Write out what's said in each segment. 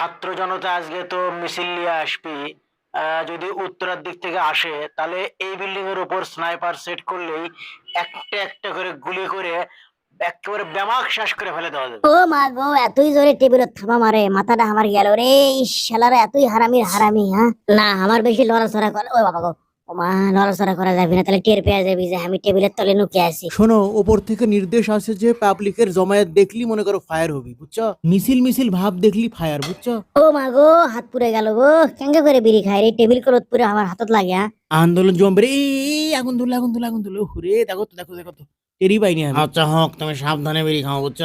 ছাত্র জনতা আজকে তো মিছিল নিয়ে আসবি যদি উত্তরার দিক থেকে আসে, তাহলে এই বিল্ডিং এর উপর স্নাইপার সেট করলেই একটা একটা করে গুলি করে একেবারে ব্যামাক শেষ করে ফেলে দেওয়া যাবে। ও মা গো, এতই জোরে টেবিলত থামা মারে, মাথাটা আমার গেল রে শালারা, এতই হারামির হারামি হ্যাঁ? না, আমার বেশি লড়াচড়া করে, ও বাবা গো। ও মা লড়াচড়া করা যাবে না তাহলে টের পেয়ে যাবি যে আমি টেবিলের তলে নুকে আছি। শোনো ওপর থেকে নির্দেশ আছে যে পাবলিকের জমায়েত দেখলি মনে করো ফায়ার হবি বুঝছ? মিছিল মিছিল ভাব দেখলি ফায়ার বুঝছ? ও মা গো হাত পুড়ে গেল গো কেঙ্গা করে বিড়ি খাই রে টেবিল কলত পুরে আমার হাতত লাগে হ্যাঁ? আন্দোলন জমবে রে এই, এই, আগুন ধরলো আগুন ধরলো আগুন ধরলো রে দেখো তো দেখো দেখো তো টেরি পাইনি আমি। আচ্ছা হক তুমি সাবধানে বেরিয়ে খাও বুঝছ?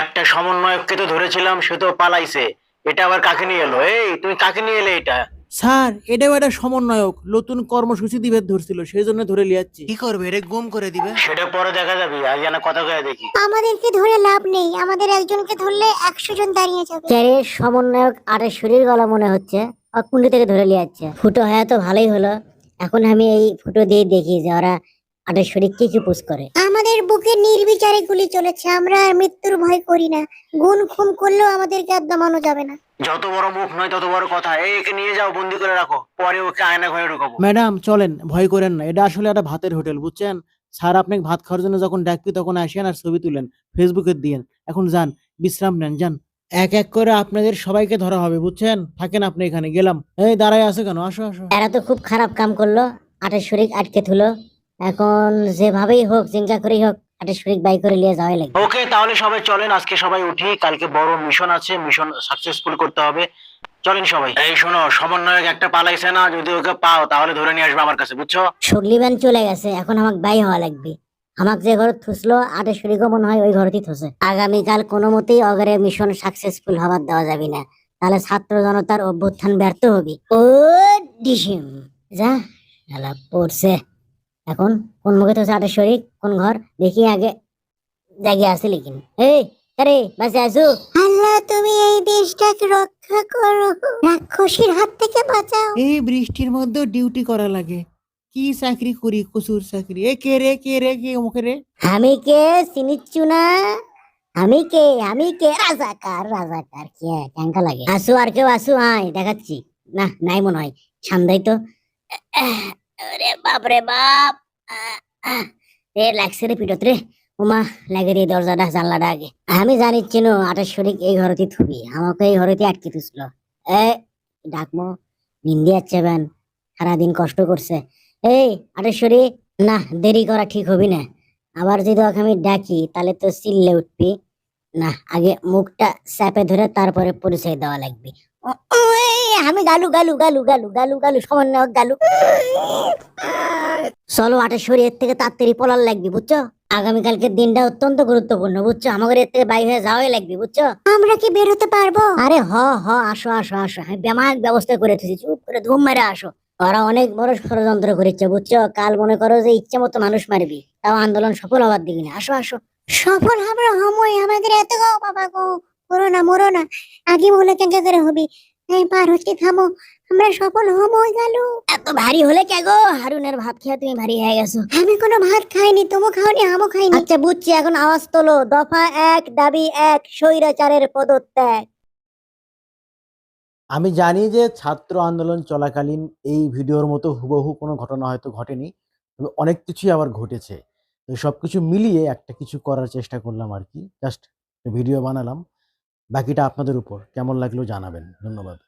একটা সমন্বয়ককে তো ধরেছিলাম সে তো পালাইছে এটা আবার কাকে নিয়ে এলো? এই তুমি কাকে নিয়ে এলে এটা? স্যার এটাও একটা সমন্বয়ক নতুন কর্মসূচি দিবে ধরছিল সেই জন্য ধরে লিয়াচ্ছি কি করবে? রে গুম করে দিবে? সেটা পরে দেখা যাবে আজ যেন কথা কয়ে দেখি। আমাদেরকে ধরে লাভ নেই আমাদের একজনকে ধরলে একশো জন দাঁড়িয়ে যাবে। ক্যারে সমন্বয়ক আটের শরীর গলা মনে হচ্ছে অকুন্ডি থেকে ধরে লিয়ে যাচ্ছে। ফুটো হয়ে তো ভালোই হলো। এখন আমি এই ফুটো দিয়ে দেখি যে ওরা আটের শরীর কি কি পুষ করে। বুকে নির্বিচারে গুলি চলেছে আমরা আর মৃত্যুর ভয় করি না। গুণ খুম করলেও আমাদেরকে আর দমানো যাবে না। যত বড় মুখ নয় তত বড় কথা। এই একে নিয়ে যাও বন্দি করে রাখো। পরে ওকে আয়না ঘরে ঢুকাবো। ম্যাডাম চলেন ভয় করেন না। এটা আসলে একটা ভাতের হোটেল বুঝছেন? স্যার আপনাকে ভাত খাওয়ার জন্য যখন ডাকবি তখন আসেন আর ছবি তুলেন ফেসবুকে দিয়েন। এখন যান বিশ্রাম নেন যান। এক এক করে আপনাদের সবাইকে ধরা হবে বুঝছেন? থাকেন আপনি এখানে গেলাম। এই দাঁড়ায় আছে কেন? আসো আসো। এরা তো খুব খারাপ কাম করল আটের শরীর আটকে থুলো। এখন যেভাবেই হোক চিন্তা করেই হোক আটের শরীর বাই করে নিয়ে যাওয়াই লাগবে। ওকে তাহলে সবাই চলেন আজকে সবাই উঠি কালকে বড় মিশন আছে মিশন সাকসেসফুল করতে হবে। চলেন সবাই। এই শোনো সমন্বয়ক একটা পালাইছে না যদি ওকে পাও তাহলে ধরে নিয়ে আসবে আমার কাছে বুঝছ? চলে গেছে এখন আমাকে বাই হওয়া লাগবে। আমাকে যে ঘরে থুসলো আটের শরীরও মনে হয় ওই ঘরতেই থুসে। আগামীকাল কোনো মতেই অগরে মিশন সাকসেসফুল হবার দেওয়া যাবে না। তাহলে ছাত্র জনতার অভ্যুত্থান ব্যর্থ হবে। ও ডিসিম যা পড়ছে। এখন কোন মুখে তো আটের শরীর কোন ঘর দেখি আগে জায়গা আছে লিখিন এই আরে বাসে আসু আল্লাহ তুমি এই দেশটাকে রক্ষা করো। রাক্ষসীর হাত থেকে বাঁচাও। এই বৃষ্টির মধ্যে ডিউটি করা লাগে। কি চাকরি করি কচুর চাকরি? এ কে রে কে রে কে মুখে রে? আমি কে? চিনিচ্ছু না? আমি কে? আমি কে? রাজাকার রাজাকার। কে ক্যাঙ্কা লাগে? আসু আর কেউ আসু আয় দেখাচ্ছি। না নাই মনে হয়। সান্দাই তো। আরে বাপ রে বাপ এ লাগছে রে পিঠত রে উমা লাগে রে দরজাটা জানলাটা আগে আমি জানি চিনো আটার শরীর এই ঘরতে থুবি আমাকে এই ঘরতে আটকে থুসলো এ ডাকমো নিন্দি যাচ্ছে বেন সারাদিন কষ্ট করছে এই আটার শরীর না দেরি করা ঠিক হবি না আবার যদি ওকে আমি ডাকি তাহলে তো চিল্লে উঠবি না আগে মুখটা চাপে ধরে তারপরে পরিচয় দেওয়া লাগবে আমি গালু গালু গালু গালু গালু গালু সমন্বয়ক গালু। চলো আটের শরীর থেকে তাড়াতাড়ি পলার লাগবে বুঝছ? আগামীকালকের দিনটা অত্যন্ত গুরুত্বপূর্ণ বুঝছ? আমাদের এর থেকে বাইরে হয়ে যাওয়াই লাগবে বুঝছ? আমরা কি বেরোতে পারব? আরে হ হ আসো আসো আসো। আমি ব্যামাক ব্যবস্থা করে দিয়েছি চুপ করে ধুম মেরে আসো। ওরা অনেক বড় ষড়যন্ত্র করেছে বুঝছ? কাল মনে করো যে ইচ্ছে মতো মানুষ মারবি তাও আন্দোলন সফল হবার দিবি না আসো আসো। সফল আমরা হমই আমাদের এত গো বাবা গো। মরো না মরো না। আগে বলে কেঙ্কা করে হবি। এই পার হচ্ছে থামো আমরা সফল হমই গেল। এত ভারী হলে কে গো? হারুনের ভাত খেয়ে তুমি ভারী হয়ে গেছো। আমি কোনো ভাত খাইনি তুমি খাওনি আমও খাইনি। আচ্ছা বুঝছি এখন আওয়াজ তোলো। দফা এক দাবি এক স্বৈরাচারের পদত্যাগ। আমি জানি যে ছাত্র আন্দোলন চলাকালীন এই ভিডিওর মতো হুবহু কোনো ঘটনা হয়তো ঘটেনি তবে অনেক কিছুই আবার ঘটেছে। তো সবকিছু মিলিয়ে একটা কিছু করার চেষ্টা করলাম আর কি। জাস্ট ভিডিও বানালাম। বাকিটা আপনাদের উপর। কেমন লাগল জানাবেন। ধন্যবাদ।